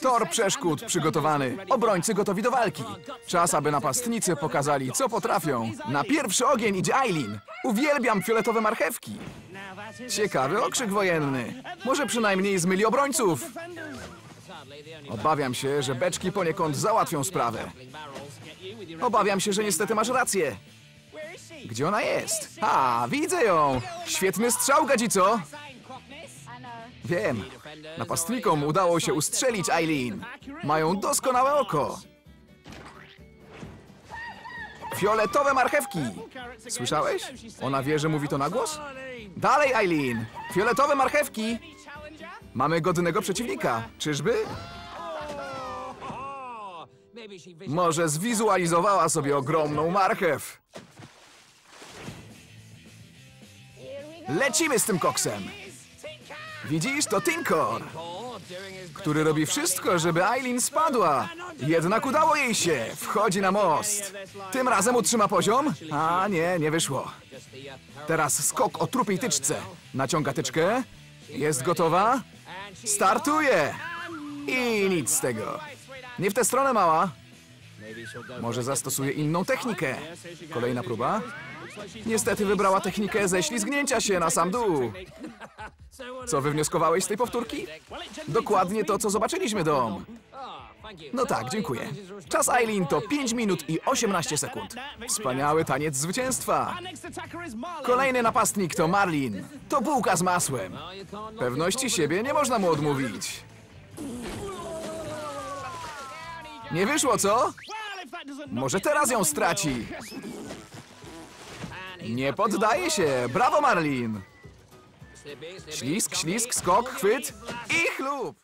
Tor przeszkód przygotowany. Obrońcy gotowi do walki. Czas, aby napastnicy pokazali, co potrafią. Na pierwszy ogień idzie Eileen. Uwielbiam fioletowe marchewki. Ciekawy okrzyk wojenny. Może przynajmniej zmyli obrońców. Obawiam się, że beczki poniekąd załatwią sprawę. Obawiam się, że niestety masz rację. Gdzie ona jest? A, widzę ją! Świetny strzał, gadzico! Wiem. Napastnikom udało się ustrzelić Eileen. Mają doskonałe oko. Fioletowe marchewki. Słyszałeś? Ona wie, że mówi to na głos? Dalej, Eileen! Fioletowe marchewki! Mamy godnego przeciwnika. Czyżby? Może zwizualizowała sobie ogromną marchew. Lecimy z tym koksem. Widzisz, to Tinkor, który robi wszystko, żeby Eileen spadła. Jednak udało jej się. Wchodzi na most. Tym razem utrzyma poziom? A nie, nie wyszło. Teraz skok o trupiej tyczce. Naciąga tyczkę. Jest gotowa? Startuje! I nic z tego. Nie w tę stronę, mała. Może zastosuje inną technikę. Kolejna próba. Niestety wybrała technikę ze ślizgnięcia się na sam dół. Co wywnioskowałeś z tej powtórki? Dokładnie to, co zobaczyliśmy, Dom. No tak, dziękuję. Czas Eileen to 5 minut i 18 sekund. Wspaniały taniec zwycięstwa. Kolejny napastnik to Marlin. To bułka z masłem. Pewności siebie nie można mu odmówić. Nie wyszło, co? Może teraz ją straci. Nie poddaje się. Brawo, Marlin. Ślisk, ślisk, skok, chwyt i chlub.